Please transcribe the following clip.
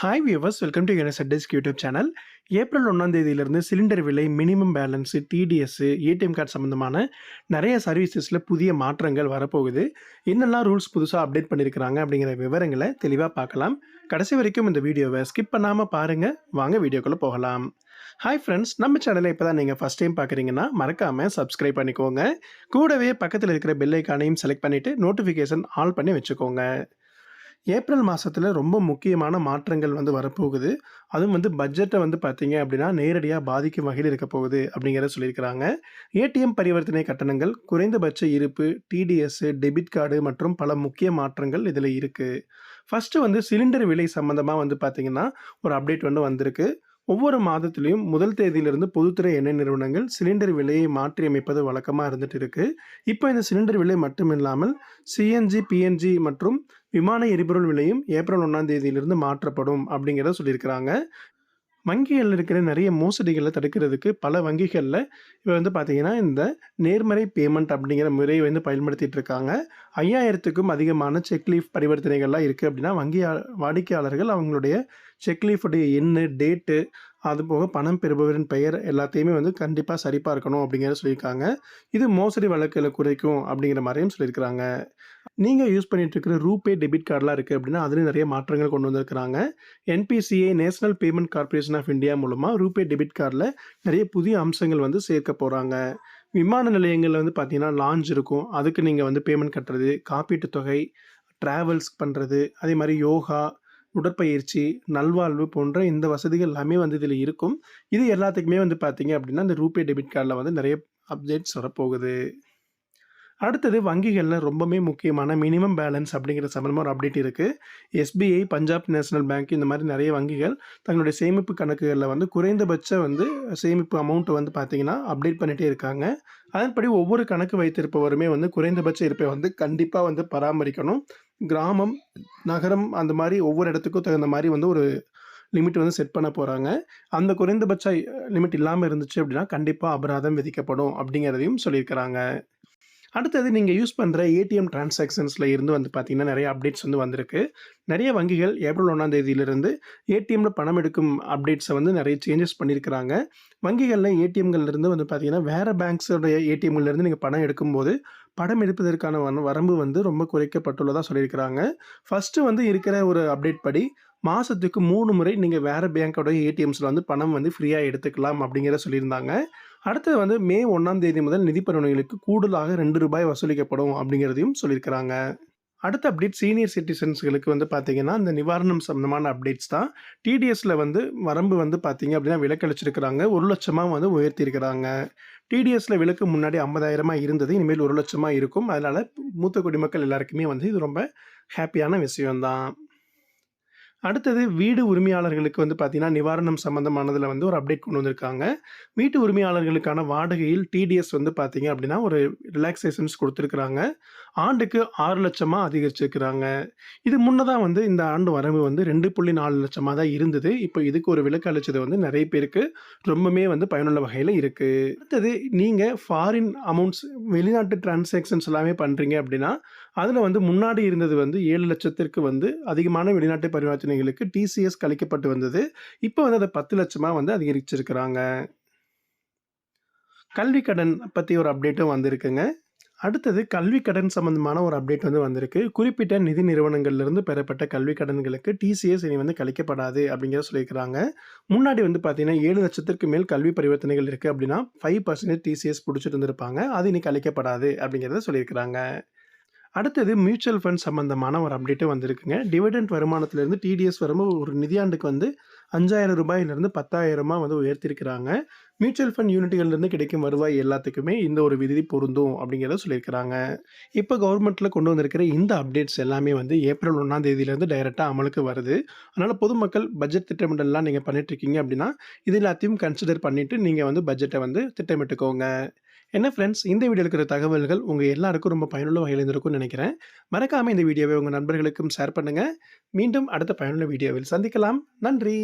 Hi viewers welcome to என்எஸ்எட்எஸ்க் YouTube channel April ஒன்றாம் தேதியிலிருந்து சிலிண்டர் விலை minimum balance TDS ATM card சம்மந்தமான நிறைய சர்வீசஸில் புதிய மாற்றங்கள் வரப்போகுது. என்னெல்லாம் ரூல்ஸ் புதுசாக அப்டேட் பண்ணியிருக்கிறாங்க அப்படிங்கிற விவரங்களை தெளிவாக பார்க்கலாம். கடைசி வரைக்கும் இந்த வீடியோவை ஸ்கிப் பண்ணாமல் பாருங்கள் வாங்க வீடியோக்குள்ளே போகலாம். ஹாய் ஃப்ரெண்ட்ஸ் நம்ம சேனலை இப்போ தான் நீங்கள் ஃபஸ்ட் டைம் பார்க்குறீங்கன்னா மறக்காமல் சப்ஸ்கிரைப் பண்ணிக்கோங்க. கூடவே பக்கத்தில் இருக்கிற பெல் ஐக்கானையும் செலக்ட் பண்ணிவிட்டு நோட்டிஃபிகேஷன் ஆல் பண்ணி வச்சுக்கோங்க. ஏப்ரல் மாதத்தில் ரொம்ப முக்கியமான மாற்றங்கள் வந்து வரப்போகுது. அதுவும் வந்து பட்ஜெட்டை வந்து பார்த்தீங்க அப்படின்னா நேரடியாக பாதிக்கும் வகையில் இருக்க போகுது அப்படிங்கிறத சொல்லியிருக்கிறாங்க. ஏடிஎம் பரிவர்த்தனை கட்டணங்கள் குறைந்தபட்ச இருப்பு டிடிஎஸ் டெபிட் கார்டு மற்றும் பல முக்கிய மாற்றங்கள் இதில் இருக்குது ஃபஸ்ட்டு வந்து சிலிண்டர் விலை சம்மந்தமாக வந்து பார்த்திங்கன்னா ஒரு அப்டேட் வந்து வந்திருக்கு. ஒவ்வொரு மாதத்திலையும் முதல் தேதியிலிருந்து பொதுத்துறை எண்ணெய் நிறுவனங்கள் சிலிண்டர் விலையை மாற்றி அமைப்பது வழக்கமாக இருந்துட்டு இருக்கு. இப்போ இந்த சிலிண்டர் விலை மட்டும் இல்லாமல் சிஎன்ஜி பிஎன்ஜி மற்றும் விமான எரிபொருள் விலையும் ஏப்ரல் ஒன்றாம் தேதியிலிருந்து மாற்றப்படும் அப்படிங்கிறத சொல்லியிருக்கிறாங்க. வங்கிகளில் இருக்கிற நிறைய மோசடிகளை தடுக்கிறதுக்கு பல வங்கிகளில் இப்போ வந்து பார்த்திங்கன்னா இந்த நேர்மறை பேமெண்ட் அப்படிங்கிற முறையை வந்து பயன்படுத்திகிட்டு இருக்காங்க. ஐயாயிரத்துக்கும் அதிகமான செக்லீஃப் பரிவர்த்தனைகள்லாம் இருக்குது அப்படின்னா வங்கி வாடிக்கையாளர்கள் அவங்களுடைய செக்லீஃபுடைய எண்ணு டேட்டு அது போக பணம் பெறுபவரின் பெயர் எல்லாத்தையுமே வந்து கண்டிப்பாக சரிபார்க்கணும் அப்படிங்கிறத சொல்லியிருக்காங்க. இது மோசடி வழக்கில் குறைக்கும் அப்படிங்கிற மாதிரியும் சொல்லியிருக்கிறாங்க. நீங்கள் யூஸ் பண்ணிகிட்டு இருக்கிற ரூபே டெபிட் கார்டெலாம் இருக்குது அப்படின்னா அதுலேயும் நிறைய மாற்றங்கள் கொண்டு வந்திருக்கிறாங்க. NPCI national payment corporation of India மூலமாக ரூபே டெபிட் கார்டில் நிறைய புதிய அம்சங்கள் வந்து சேர்க்க போகிறாங்க விமான நிலையங்களில் வந்து பார்த்தீங்கன்னா லாஞ்ச் இருக்கும். அதுக்கு நீங்கள் வந்து பேமெண்ட் கட்டுறது காப்பீட்டு தொகை ட்ராவல்ஸ் பண்ணுறது அதே மாதிரி யோகா உடற்பயிற்சி நல்வாழ்வு போன்ற இந்த வசதிகள் எல்லாமே வந்து இதில் இருக்கும். இது எல்லாத்துக்குமே வந்து பார்த்தீங்க அப்படின்னா இந்த ரூபே டெபிட் கார்டில் வந்து நிறைய அப்டேட்ஸ் வரப்போகுது. அடுத்தது வங்கிகளில் ரொம்பவே முக்கியமான மினிமம் பேலன்ஸ் அப்படிங்கிற சம்பந்தமாக ஒரு அப்டேட் இருக்குது எஸ்பிஐ பஞ்சாப் நேஷனல் பேங்க் இந்த மாதிரி நிறைய வங்கிகள் தங்களுடைய சேமிப்பு கணக்குகளில் வந்து குறைந்தபட்ச வந்து சேமிப்பு அமௌண்ட்டை வந்து பார்த்திங்கன்னா அப்டேட் பண்ணிகிட்டே இருக்காங்க. அதன்படி ஒவ்வொரு கணக்கு வைத்திருப்பவருமே வந்து குறைந்தபட்ச இருப்பை வந்து கண்டிப்பாக வந்து பராமரிக்கணும். கிராமம் நகரம் அந்த மாதிரி ஒவ்வொரு இடத்துக்கும் தகுந்த மாதிரி வந்து ஒரு லிமிட் வந்து செட் பண்ண போகிறாங்க அந்த குறைந்தபட்ச லிமிட் இல்லாமல் இருந்துச்சு அப்படின்னா கண்டிப்பாக அபராதம் விதிக்கப்படும் அப்படிங்கிறதையும் சொல்லியிருக்கிறாங்க. அடுத்தது நீங்கள் யூஸ் பண்ணுற ஏடிஎம் டிரான்சாக்ஷன்ஸில் இருந்து வந்து பார்த்தீங்கன்னா நிறைய அப்டேட்ஸ் வந்து வந்திருக்கு. நிறைய வங்கிகள் ஏப்ரல் ஒன்றாம் தேதியிலிருந்து ஏடிஎம்மில் பணம் எடுக்கும் அப்டேட்ஸை வந்து நிறைய சேஞ்சஸ் பண்ணியிருக்கிறாங்க வங்கிகளில் ஏடிஎம்கள்லேருந்து வந்து பார்த்தீங்கன்னா வேறு பேங்க்ஸோடைய ஏடிஎம்லேருந்து நீங்கள் பணம் எடுக்கும்போது படம் எடுப்பதற்கான வரம்பு வந்து ரொம்ப குறைக்கப்பட்டுள்ளதாக சொல்லியிருக்கிறாங்க. ஃபஸ்ட்டு வந்து இருக்கிற ஒரு அப்டேட் படி மாதத்துக்கு மூணு முறை நீங்கள் வேறு பேங்க்கோட ஏடிஎம்ஸில் வந்து பணம் வந்து ஃப்ரீயாக எடுத்துக்கலாம் அப்படிங்கிற சொல்லியிருந்தாங்க. அடுத்தது வந்து மே ஒன்றாம் தேதி முதல் நிதி பரிவர்த்தனைகளுக்கு கூடுதலாக ரெண்டு ரூபாய் வசூலிக்கப்படும் அப்படிங்கிறதையும் சொல்லியிருக்கிறாங்க. அடுத்த அப்டேட் சீனியர் சிட்டிசன்ஸ்களுக்கு வந்து பார்த்தீங்கன்னா இந்த நிவாரணம் சம்மந்தமான அப்டேட்ஸ் தான் டிடிஎஸில் வந்து வரம்பு வந்து பார்த்தீங்க அப்படின்னா விலக்களிச்சிருக்கிறாங்க. ஒரு லட்சமாக வந்து உயர்த்தியிருக்கிறாங்க. டிடிஎஸில் விலக்கு முன்னாடி ஐம்பதாயிரமாக இருந்தது இனிமேல் ஒரு லட்சமாக இருக்கும். அதனால் மூத்த குடிமக்கள் எல்லாருக்குமே வந்து இது ரொம்ப ஹாப்பியான விஷயம்தான். அடுத்தது வீடு உரிமையாளர்களுக்கு வந்து பார்த்தீங்கன்னா நிவாரணம் சம்மந்தமானதில் வந்து ஒரு அப்டேட் கொண்டு வந்திருக்காங்க. வீட்டு உரிமையாளர்களுக்கான வாடகையில் டிடிஎஸ் வந்து பார்த்தீங்க அப்படின்னா ஒரு ரிலாக்ஸேஷன்ஸ் கொடுத்துருக்குறாங்க. ஆண்டுக்கு ஆறு லட்சமாக அதிகரிச்சிருக்கிறாங்க. இது முன்னதாக வந்து இந்த ஆண்டு வரவு வந்து ரெண்டு புள்ளி நாலு லட்சமாக தான் இருந்தது. இப்போ இதுக்கு ஒரு விலக்கு அளிச்சது வந்து நிறைய பேருக்கு ரொம்பவுமே வந்து பயனுள்ள வகையில் இருக்குது அடுத்தது நீங்கள் ஃபாரின் அமௌண்ட்ஸ் வெளிநாட்டு டிரான்சாக்ஷன்ஸ் எல்லாமே பண்ணுறீங்க அப்படின்னா அதில் வந்து முன்னாடி இருந்தது வந்து ஏழு லட்சத்திற்கு வந்து அதிகமான வெளிநாட்டு பரிவர்த்தனைகளுக்கு டிசிஎஸ் கழிக்கப்பட்டு வந்தது. இப்போ வந்து அதை பத்து லட்சமாக வந்து அதிகரிச்சிருக்கிறாங்க. கல்வி கடன் பற்றி ஒரு அப்டேட்டும் வந்திருக்குங்க. அடுத்தது கல்வி கடன் சம்பந்தமான ஒரு அப்டேட் வந்து வந்திருக்கு. குறிப்பிட்ட நிதி நிறுவனங்கள்லேருந்து பெறப்பட்ட கல்வி கடன்களுக்கு டிசிஎஸ் இனி வந்து கழிக்கப்படாது அப்படிங்கிறத சொல்லியிருக்கிறாங்க. முன்னாடி வந்து பார்த்தீங்கன்னா ஏழு லட்சத்திற்கு மேல் கல்வி பரிவர்த்தனைகள் இருக்குது அப்படின்னா ஃபைவ் பர்சன்டேஜ் டிசிஎஸ் பிடிச்சிட்டு இருந்திருப்பாங்க. அது இனி கழிக்கப்படாது அப்படிங்கிறத சொல்லியிருக்கிறாங்க. அடுத்தது மியூச்சுவல் ஃபண்ட் சம்மந்தமான ஒரு அப்டேட்டு வந்திருக்குங்க. டிவிடெண்ட் வருமானத்திலேருந்து டிடிஎஸ் வரும்போது ஒரு நிதியாண்டுக்கு வந்து அஞ்சாயிரம் ரூபாயிலிருந்து பத்தாயிரமாக வந்து உயர்த்திருக்கிறாங்க. மியூச்சுவல் ஃபண்ட் யூனிட்டுகள்லேருந்து கிடைக்கும் வருவாய் எல்லாத்துக்குமே இந்த ஒரு விதி பொருந்தும் அப்படிங்கிறத சொல்லியிருக்கிறாங்க. இப்போ கவர்மெண்ட்டில் கொண்டு வந்திருக்கிற இந்த அப்டேட்ஸ் எல்லாமே வந்து ஏப்ரல் ஒன்றாம் தேதியிலேருந்து டைரெக்டாக அமலுக்கு வருது. அதனால் பொதுமக்கள் பட்ஜெட் திட்டமிடலாம் நீங்கள் பண்ணிட்டுருக்கீங்க அப்படின்னா இது எல்லாத்தையும் கன்சிடர் பண்ணிவிட்டு நீங்கள் வந்து பட்ஜெட்டை வந்து திட்டமிட்டுக்கோங்க. என்ன ஃப்ரெண்ட்ஸ் இந்த வீடியோ இருக்கிற தகவல்கள் உங்கள் எல்லாருக்கும் ரொம்ப பயனுள்ள வகையில் இருந்திருக்கும்னு நினைக்கிறேன். மறக்காமல் இந்த வீடியோவை உங்கள் நண்பர்களுக்கும் ஷேர் பண்ணுங்கள் மீண்டும் அடுத்த பயனுள்ள வீடியோவில் சந்திக்கலாம். நன்றி.